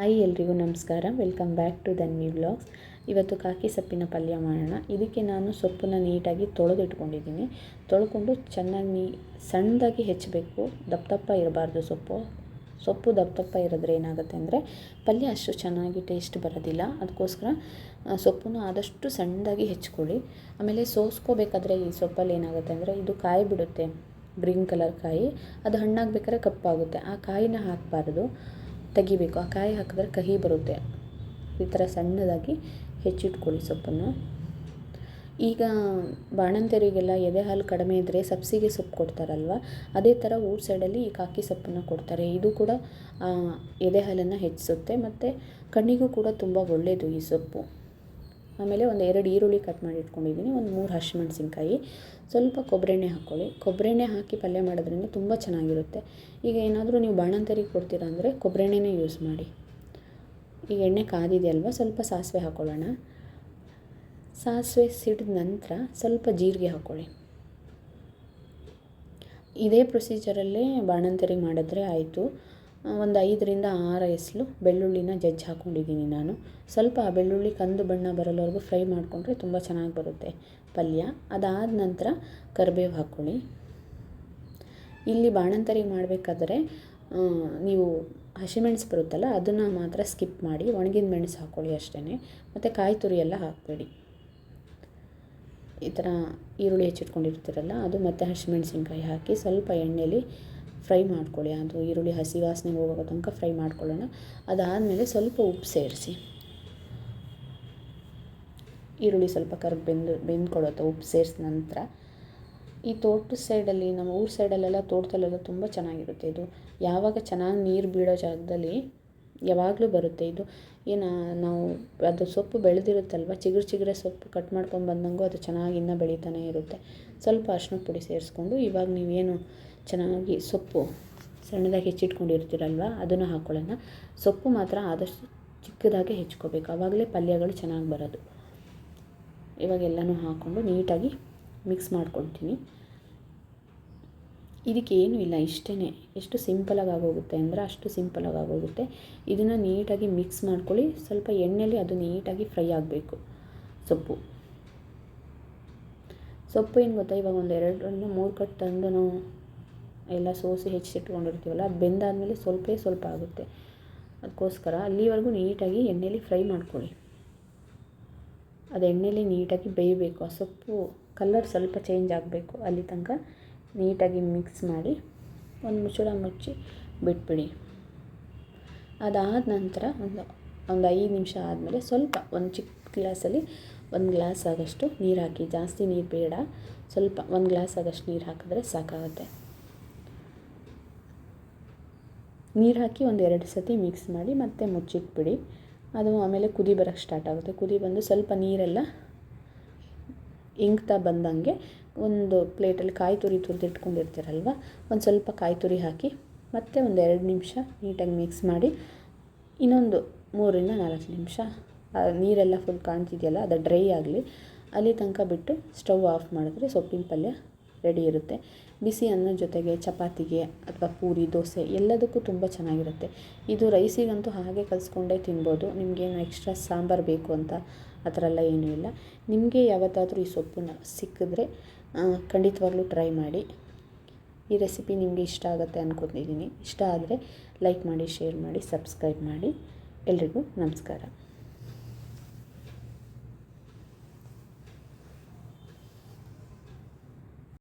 Hi ಎಲ್ರಿಗೂ ನಮಸ್ಕಾರ. Welcome back to Dhanvi vlogs ಇವತ್ತು ಕಾಕಿ ಸೊಪ್ಪಿನ ಪಲ್ಯ ಮಾಡೋಣ. ಇದಕ್ಕೆ ನಾನು ಸೊಪ್ಪನ್ನು ನೀಟಾಗಿ ತೊಳೆದಿಟ್ಕೊಂಡಿದ್ದೀನಿ. ತೊಳ್ಕೊಂಡು ಚೆನ್ನಾಗಿ ನೀ, ಸಣ್ಣದಾಗಿ ಹೆಚ್ಚಬೇಕು. ದಪ್ಪ ದಪ್ಪ ಇರಬಾರ್ದು ಸೊಪ್ಪು. ಸೊಪ್ಪು ದಪ್ಪ ದಪ್ಪ ಇರೋದ್ರೆ ಏನಾಗುತ್ತೆ ಅಂದರೆ ಪಲ್ಯ ಅಷ್ಟು ಚೆನ್ನಾಗಿ ಟೇಸ್ಟ್ ಬರೋದಿಲ್ಲ. ಅದಕ್ಕೋಸ್ಕರ ಸೊಪ್ಪನ್ನು ಆದಷ್ಟು ಸಣ್ಣದಾಗಿ ಹೆಚ್ಕೊಳ್ಳಿ ಆಮೇಲೆ ಸೋಸ್ಕೋಬೇಕಾದ್ರೆ ಈ ಸೊಪ್ಪಲ್ಲಿ ಏನಾಗುತ್ತೆ ಅಂದರೆ ಇದು ಕಾಯಿ ಬಿಡುತ್ತೆ. ಗ್ರೀನ್ ಕಲರ್ ಕಾಯಿ. ಅದು ಹಣ್ಣಾಗಬೇಕಾದ್ರೆ ಕಪ್ಪಾಗುತ್ತೆ. ಆ ಕಾಯಿನ ಹಾಕಬಾರ್ದು. ತೆಗಿಬೇಕು. ಆ ಕಾಯಿ ಹಾಕಿದ್ರೆ ಕಹಿ ಬರುತ್ತೆ. ಈ ಥರ ಸಣ್ಣದಾಗಿ ಹೆಚ್ಚಿಟ್ಕೊಳ್ಳಿ ಸೊಪ್ಪನ್ನು. ಈಗ ಬಾಣಂತಿಯರಿಗೆಲ್ಲ ಎದೆ ಹಾಲು ಕಡಿಮೆ ಇದ್ದರೆ ಸಬ್ಸಿಗೆ ಸೊಪ್ಪು ಕೊಡ್ತಾರಲ್ವ? ಅದೇ ಥರ ಊರ ಸೈಡಲ್ಲಿ ಈ ಕಾಕಿ ಸೊಪ್ಪನ್ನು ಕೊಡ್ತಾರೆ. ಇದು ಕೂಡ ಎದೆ ಹಾಲನ್ನು ಹೆಚ್ಚಿಸುತ್ತೆ. ಮತ್ತು ಕಣ್ಣಿಗೂ ಕೂಡ ತುಂಬ ಒಳ್ಳೆಯದು ಈ ಸೊಪ್ಪು. ಆಮೇಲೆ ಒಂದು ಎರಡು ಈರುಳ್ಳಿ ಕಟ್ ಮಾಡಿ ಇಟ್ಕೊಂಡಿದ್ದೀನಿ, ಒಂದು ಮೂರು ಹಸಿಮೆಣ್ಸಿನ್ಕಾಯಿ ಸ್ವಲ್ಪ ಕೊಬ್ಬರಿ ಎಣ್ಣೆ ಹಾಕ್ಕೊಳ್ಳಿ. ಕೊಬ್ಬರಿ ಎಣ್ಣೆ ಹಾಕಿ ಪಲ್ಯ ಮಾಡೋದ್ರಿಂದ ತುಂಬ ಚೆನ್ನಾಗಿರುತ್ತೆ. ಈಗ ಏನಾದರೂ ನೀವು ಬಾಣಂತರಿಗೆ ಕೊಡ್ತೀರಾ ಅಂದರೆ ಕೊಬ್ಬರಿ ಎಣ್ಣೆನೇ ಯೂಸ್ ಮಾಡಿ. ಈಗ ಎಣ್ಣೆ ಕಾದಿದೆ ಅಲ್ವಾ, ಸ್ವಲ್ಪ ಸಾಸಿವೆ ಹಾಕ್ಕೊಳ್ಳೋಣ ಸಾಸಿವೆ ಸಿಡಿದ ನಂತರ ಸ್ವಲ್ಪ ಜೀರಿಗೆ ಹಾಕ್ಕೊಳ್ಳಿ ಇದೇ ಪ್ರೊಸೀಜರಲ್ಲೇ ಬಾಣಂತರಿಗೆ ಮಾಡಿದ್ರೆ ಆಯಿತು. ಒಂದು ಐದರಿಂದ ಆರು ಎಸ್ಲು ಬೆಳ್ಳುಳ್ಳಿನ ಜಜ್ಜಿ ಹಾಕ್ಕೊಂಡಿದ್ದೀನಿ ನಾನು. ಸ್ವಲ್ಪ ಬೆಳ್ಳುಳ್ಳಿ ಕಂದು ಬಣ್ಣ ಬರೋವರೆಗೂ ಫ್ರೈ ಮಾಡಿಕೊಂಡ್ರೆ ತುಂಬ ಚೆನ್ನಾಗಿ ಬರುತ್ತೆ ಪಲ್ಯ. ಅದಾದ ನಂತರ ಕರಿಬೇವು ಹಾಕ್ಕೊಳ್ಳಿ ಇಲ್ಲಿ ಬಾಣಂತರಿಗೆ ಮಾಡಬೇಕಾದ್ರೆ ನೀವು ಹಸಿಮೆಣಸು ಬರುತ್ತಲ್ಲ ಅದನ್ನು ಮಾತ್ರ ಸ್ಕಿಪ್ ಮಾಡಿ ಒಣಗಿದ ಮೆಣಸು ಹಾಕ್ಕೊಳ್ಳಿ ಅಷ್ಟೇ ಮತ್ತು ಕಾಯಿ ತುರಿ ಎಲ್ಲ ಹಾಕಬೇಡಿ. ಈ ಥರ ಈರುಳ್ಳಿ ಹೆಚ್ಚಿಟ್ಕೊಂಡಿರ್ತೀರಲ್ಲ ಅದು ಮತ್ತು ಹಸಿಮೆಣಸಿನ್ಕಾಯಿ ಹಾಕಿ ಸ್ವಲ್ಪ ಎಣ್ಣೆಲಿ ಫ್ರೈ ಮಾಡ್ಕೊಳ್ಳಿ. ಅದು ಈರುಳ್ಳಿ, ಹಸಿ ವಾಸನೆ ಹೋಗೋ ತನಕ ಫ್ರೈ ಮಾಡ್ಕೊಳ್ಳೋಣ. ಅದಾದಮೇಲೆ ಸ್ವಲ್ಪ ಉಪ್ಪು ಸೇರಿಸಿ. ಈರುಳ್ಳಿ ಸ್ವಲ್ಪ ಕರ್ಗ್ ಬೆಂದು ಬೆಂದ್ಕೊಳ್ಳುತ್ತೆ ಉಪ್ಪು ಸೇರಿಸಿದ ನಂತರ ಈ ತೋಟದ ಸೈಡಲ್ಲಿ, ನಮ್ಮ ಊರ ಸೈಡಲ್ಲೆಲ್ಲ ತೋಟದಲ್ಲೆಲ್ಲ ತುಂಬ ಚೆನ್ನಾಗಿರುತ್ತೆ ಇದು. ಯಾವಾಗ ಚೆನ್ನಾಗಿ ನೀರು ಬೀಳೋ ಜಾಗದಲ್ಲಿ ಯಾವಾಗಲೂ ಬರುತ್ತೆ ಇದು. ಏನು, ನಾವು ಅದು ಸೊಪ್ಪು ಬೆಳೆದಿರುತ್ತಲ್ವ, ಚಿಗುರು ಚಿಗುರೆ ಸೊಪ್ಪು ಕಟ್ ಮಾಡ್ಕೊಂಡು ಬಂದಂಗೂ ಅದು ಚೆನ್ನಾಗಿ ಇನ್ನೂ ಬೆಳೀತಾನೆ ಇರುತ್ತೆ. ಸ್ವಲ್ಪ ಅರ್ಶಿನ ಪುಡಿ ಸೇರಿಸ್ಕೊಂಡು ಇವಾಗ ನೀವೇನು ಚೆನ್ನಾಗಿ ಸೊಪ್ಪು ಸಣ್ಣದಾಗಿ ಹೆಚ್ಚಿಟ್ಕೊಂಡಿರ್ತೀರಲ್ವ, ಅದನ್ನು ಹಾಕ್ಕೊಳ್ಳೋಣ ಸೊಪ್ಪು ಮಾತ್ರ ಆದಷ್ಟು ಚಿಕ್ಕದಾಗಿ ಹೆಚ್ಕೋಬೇಕು ಆವಾಗಲೇ ಪಲ್ಯಗಳು ಚೆನ್ನಾಗಿ ಬರೋದು. ಇವಾಗೆಲ್ಲನೂ ಹಾಕ್ಕೊಂಡು ನೀಟಾಗಿ ಮಿಕ್ಸ್ ಮಾಡ್ಕೊಳ್ತೀನಿ. ಇದಕ್ಕೆ ಏನೂ ಇಲ್ಲ ಇಷ್ಟೇ ಎಷ್ಟು ಸಿಂಪಲಾಗಿ ಆಗೋಗುತ್ತೆ ಅಂದರೆ ಅಷ್ಟು ಸಿಂಪಲಾಗಿ ಆಗೋಗುತ್ತೆ. ಇದನ್ನು ನೀಟಾಗಿ ಮಿಕ್ಸ್ ಮಾಡ್ಕೊಳ್ಳಿ. ಸ್ವಲ್ಪ ಎಣ್ಣೆಯಲ್ಲಿ ಅದು ನೀಟಾಗಿ ಫ್ರೈ ಆಗಬೇಕು ಸೊಪ್ಪು. ಸೊಪ್ಪು ಏನು ಗೊತ್ತಾ? ಇವಾಗ ಒಂದು ಎರಡರಿಂದ ಮೂರು ಕಟ್ ತಂದು ನಾವು ಎಲ್ಲ ಸೋಸಿ ಹೆಚ್ಚಿಟ್ಕೊಂಡಿರ್ತೀವಲ್ಲ ಬೆಂದಾದಮೇಲೆ ಸ್ವಲ್ಪೇ ಸ್ವಲ್ಪ ಆಗುತ್ತೆ. ಅದಕ್ಕೋಸ್ಕರ ಅಲ್ಲಿವರೆಗೂ ನೀಟಾಗಿ ಎಣ್ಣೆಲಿ ಫ್ರೈ ಮಾಡ್ಕೊಳ್ಳಿ. ಅದು ಎಣ್ಣೆಲಿ ನೀಟಾಗಿ ಬೇಯಬೇಕು. ಆ ಸೊಪ್ಪು ಕಲ್ಲರ್ ಸ್ವಲ್ಪ ಚೇಂಜ್ ಆಗಬೇಕು. ಅಲ್ಲಿ ತನಕ ನೀಟಾಗಿ ಮಿಕ್ಸ್ ಮಾಡಿ ಒಂದು ಮುಚ್ಚಳ ಮುಚ್ಚಿ ಬಿಟ್ಬಿಡಿ. ಅದಾದ ನಂತರ ಒಂದು ಒಂದು ಐದು ನಿಮಿಷ ಆದಮೇಲೆ ಸ್ವಲ್ಪ ಒಂದು ಚಿಕ್ಕ ಗ್ಲಾಸಲ್ಲಿ ಒಂದು ಗ್ಲಾಸ್ ಆದಷ್ಟು ನೀರು ಹಾಕಿ. ಜಾಸ್ತಿ ನೀರು ಬೇಡ. ಸ್ವಲ್ಪ ಒಂದು ಗ್ಲಾಸ್ ಆದಷ್ಟು ನೀರು ಹಾಕಿದ್ರೆ ಸಾಕಾಗುತ್ತೆ. ನೀರು ಹಾಕಿ ಒಂದು ಎರಡು ಸತಿ ಮಿಕ್ಸ್ ಮಾಡಿ ಮತ್ತೆ ಮುಚ್ಚಿಟ್ಬಿಡಿ. ಅದು ಆಮೇಲೆ ಕುದಿ ಬರೋಕ್ಕೆ ಸ್ಟಾರ್ಟ್ ಆಗುತ್ತೆ. ಕುದಿ ಬಂದು ಸ್ವಲ್ಪ ನೀರೆಲ್ಲ ಇಂಗ್ತಾ ಬಂದಂಗೆ ಒಂದು ಪ್ಲೇಟಲ್ಲಿ ಕಾಯಿ ತುರಿ ತುರಿದಿಟ್ಕೊಂಡಿರ್ತೀರಲ್ವ ಒಂದು ಸ್ವಲ್ಪ ಕಾಯಿ ತುರಿ ಹಾಕಿ ಮತ್ತೆ ಒಂದು ಎರಡು ನಿಮಿಷ ನೀಟಾಗಿ ಮಿಕ್ಸ್ ಮಾಡಿ ಇನ್ನೊಂದು ಮೂರರಿಂದ ನಾಲ್ಕು ನಿಮಿಷ ನೀರೆಲ್ಲ ಫುಲ್ ಕಾಣ್ತಿದೆಯಲ್ಲ, ಅದು ಡ್ರೈ ಆಗಲಿ, ಅಲ್ಲಿ ತನಕ ಬಿಟ್ಟು ಸ್ಟವ್ ಆಫ್ ಮಾಡಿದ್ರೆ ಸೊಪ್ಪಿನ ಪಲ್ಯ ರೆಡಿ ಇರುತ್ತೆ. ಬಿಸಿ ಅನ್ನ ಜೊತೆಗೆ ಚಪಾತಿಗೆ ಅಥವಾ ಪೂರಿ, ದೋಸೆ ಎಲ್ಲದಕ್ಕೂ ತುಂಬ ಚೆನ್ನಾಗಿರುತ್ತೆ. ಇದು ರೈಸಿಗಂತೂ ಹಾಗೆ ಕಲಿಸ್ಕೊಂಡೇ ತಿನ್ಬೋದು. ನಿಮಗೇನು ಎಕ್ಸ್ಟ್ರಾ ಸಾಂಬಾರು ಬೇಕು ಅಂತ ಆ ಥರ ಎಲ್ಲ ಏನೂ ಇಲ್ಲ. ನಿಮಗೆ ಯಾವತ್ತಾದರೂ ಈ ಸೊಪ್ಪನ್ನ ಸಿಕ್ಕಿದ್ರೆ ಖಂಡಿತವಾಗ್ಲೂ ಟ್ರೈ ಮಾಡಿ. ಈ ರೆಸಿಪಿ ನಿಮಗೆ ಇಷ್ಟ ಆಗುತ್ತೆ ಅಂದ್ಕೊಂಡಿದ್ದೀನಿ ಇಷ್ಟ ಆದರೆ ಲೈಕ್ ಮಾಡಿ, ಶೇರ್ ಮಾಡಿ, ಸಬ್ಸ್ಕ್ರೈಬ್ ಮಾಡಿ. ಎಲ್ರಿಗೂ ನಮಸ್ಕಾರ.